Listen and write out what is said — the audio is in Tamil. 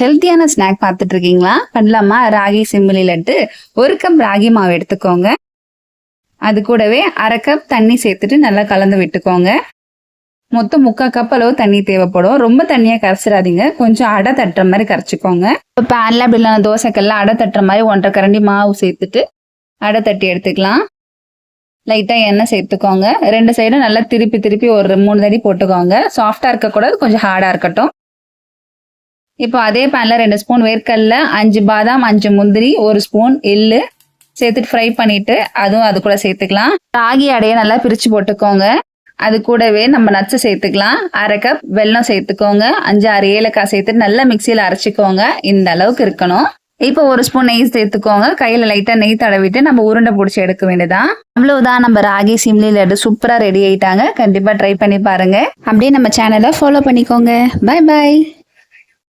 ஹெல்த்தியான ஸ்நாக் பார்த்துட்டு இருக்கீங்களா பண்ணலாமா? ராகி சிம்பிளி லட்டு. ஒரு கப் ராகி மாவு எடுத்துக்கோங்க. அது கூடவே அரை கப் தண்ணி சேர்த்துட்டு நல்லா கலந்து விட்டுக்கோங்க. மொத்தம் முக்கால் கப் அளவு தண்ணி தேவைப்படும். ரொம்ப தண்ணியாக கரைச்சிடாதீங்க. கொஞ்சம் அடை தட்டுற மாதிரி கரைச்சிக்கோங்க. இப்போ பேனில் அப்படி இல்லைனா தோசைக்கெல்லாம் அடை தட்டுற மாதிரி ஒன்றரை கரண்டி மாவு சேர்த்துட்டு அடை தட்டி எடுத்துக்கலாம். லைட்டாக எண்ணெய் சேர்த்துக்கோங்க. ரெண்டு சைடும் நல்லா திருப்பி திருப்பி ஒரு மூணு தடி போட்டுக்கோங்க. சாஃப்டாக இருக்கக்கூடாது. கொஞ்சம் ஹார்டாக இருக்கட்டும். இப்போ அதே பேனில் ரெண்டு ஸ்பூன் வேர்க்கடல அஞ்சு பாதாம் அஞ்சு முந்திரி ஒரு ஸ்பூன் எள்ளு சேர்த்துட்டு ஃப்ரை பண்ணிட்டு அதுவும் அது கூட சேர்த்துக்கலாம். ராகி அடையை நல்லா பிரித்து போட்டுக்கோங்க. அது கூடவே நம்ம நட்ஸை சேர்த்துக்கலாம். அரை கப் வெல்லம் சேர்த்துக்கோங்க. அஞ்சு ஆறு ஏலக்காய் சேர்த்துட்டு நல்லா மிக்சியில் அரைச்சிக்கோங்க. இந்த அளவுக்கு இருக்கணும். இப்போ ஒரு ஸ்பூன் நெய் சேர்த்துக்கோங்க. கையில் லைட்டாக நெய் தடவிட்டு நம்ம உருண்டை பிடிச்சி எடுக்க வேண்டியதான் அவ்வளவுதான் நம்ம ராகி சிம்லி லட்டு சூப்பராக ரெடி ஆயிட்டாங்க. கண்டிப்பாக ட்ரை பண்ணி பாருங்க. அப்படியே நம்ம சேனலை ஃபாலோ பண்ணிக்கோங்க. Bye bye